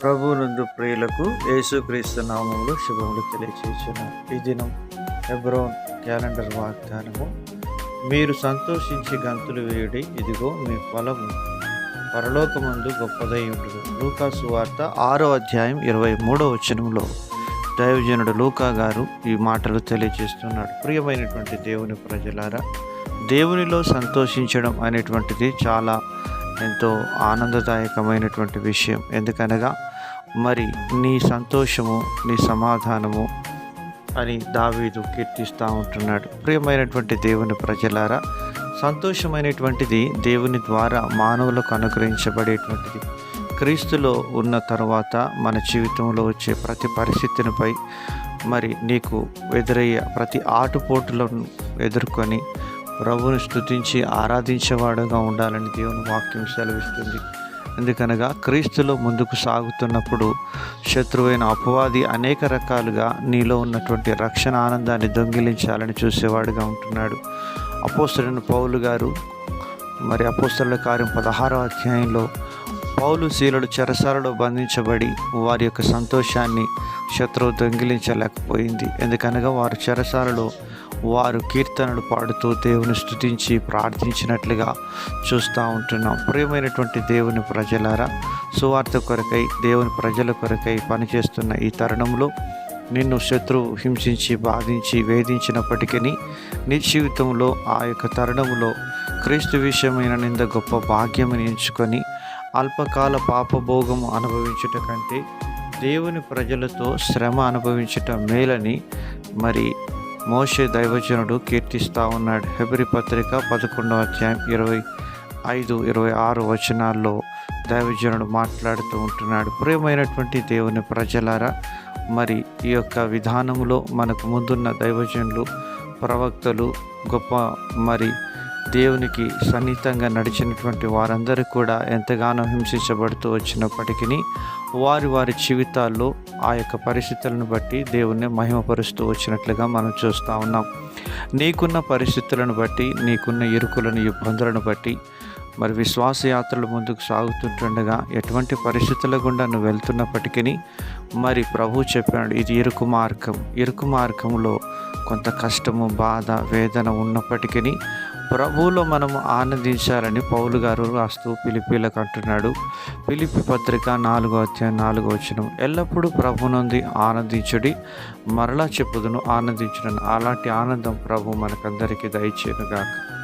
ప్రభునందు ప్రియులకు యేసుక్రీస్తు నామములు శుభములు తెలియచేస్తున్నాను ఈ దినం హెబ్రోన్ క్యాలెండర్ వాగ్దానము మీరు సంతోషించి గంతులు వేయుడి ఇదిగో మీ ఫలము. పరలోకమందు గొప్పదై ఉండదు లూకాసు వార్త ఆరో అధ్యాయం ఇరవై మూడో వచనంలో దైవజనుడు లూకా గారు ఈ మాటలు తెలియజేస్తున్నాడు ప్రియమైనటువంటి దేవుని ప్రజలారా దేవునిలో సంతోషించడం అనేటువంటిది చాలా ఎంతో ఆనందదాయకమైనటువంటి విషయం. ఎందుకనగా మరి నీ సంతోషము నీ సమాధానము అని దావీదు కీర్తిస్తూ ఉంటున్నాడు. ప్రియమైనటువంటి దేవుని ప్రజలారా సంతోషమైనటువంటిది దేవుని ద్వారా మానవులకు అనుగ్రహించబడేటువంటిది. క్రీస్తులో ఉన్న తర్వాత మన జీవితంలో వచ్చే ప్రతి పరిస్థితినిపై మరి నీకు ఎదురయ్యే ప్రతి ఆటుపోటులను ఎదుర్కొని ప్రభువుని స్తుతించి ఆరాధించేవాడుగా ఉండాలని దేవుని వాక్యం సెలవిస్తుంది. ఎందుకనగా క్రీస్తులో ముందుకు సాగుతున్నప్పుడు శత్రువైన అపవాది అనేక రకాలుగా నీలో ఉన్నటువంటి రక్షణ ఆనందాన్ని దొంగిలించాలని చూసేవాడుగా ఉంటున్నాడు. అపోస్తలుని పౌలు గారు మరి అపోస్తల కార్యం పదహారో అధ్యాయంలో పౌలు శీలుడు చెరసాలలో బంధించబడి వారి యొక్క సంతోషాన్ని శత్రువు దొంగిలించలేకపోయింది. ఎందుకనగా వారు చెరసాలలో వారు కీర్తనలు పాడుతూ దేవుని స్తుతించి ప్రార్థించినట్లుగా చూస్తూ ఉంటున్నాం. ప్రియమైనటువంటి దేవుని ప్రజలారా సువార్త కొరకై దేవుని ప్రజల కొరకై పనిచేస్తున్న ఈ తరుణంలో నిన్ను శత్రువు హింసించి బాధించి వేధించినప్పటికీ నీ జీవితంలో ఆ యొక్క తరుణంలో క్రీస్తు విషయమైన నింద గొప్ప భాగ్యమని ఎంచుకొని అల్పకాల పాపభోగము అనుభవించుట కంటే దేవుని ప్రజలతో శ్రమ అనుభవించుట మేలని మరి మోషే దైవజనుడు కీర్తిస్తూ ఉన్నాడు. హెబ్రి పత్రిక పదకొండవ అధ్యాయం ఇరవై ఐదు ఇరవై ఆరు వచనాల్లో దైవజనుడు మాట్లాడుతూ ఉంటున్నాడు. ప్రియమైనటువంటి దేవుని ప్రజలారా మరి ఈ యొక్క విధానంలో మనకు ముందున్న దైవజనులు ప్రవక్తలు గొప్ప మరి దేవునికి సన్నిహితంగా నడిచినటువంటి వారందరూ కూడా ఎంతగానో హింసించబడుతూ వచ్చినప్పటికీ వారి వారి జీవితాల్లో ఆ యొక్క పరిస్థితులను బట్టి దేవుణ్ణి మహిమపరుస్తూ వచ్చినట్లుగా మనం చూస్తూ ఉన్నాం. నీకున్న పరిస్థితులను బట్టి నీకున్న ఇరుకులను ఇబ్బందులను బట్టి మరి విశ్వాస యాత్రలు ముందుకు సాగుతుంటుండగా ఎటువంటి పరిస్థితుల గుండా నువ్వు వెళ్తున్నప్పటికీ మరి ప్రభు చెప్పాడు ఇది ఇరుకు మార్గం ఇరుకు మార్గంలో కొంత కష్టము బాధ వేదన ఉన్నప్పటికీ ప్రభువులో మనము ఆనందించాలని పౌలు గారు రాస్తూ పిలిపిలకు అంటున్నాడు. పిలిపి పత్రిక నాలుగో అధ్యాయం నాలుగో వచనం. ఎల్లప్పుడూ ప్రభునంది ఆనందించుడి మరలా చెప్పుదును ఆనందించడం అలాంటి ఆనందం ప్రభు మనకందరికీ దయచేయనుగాక.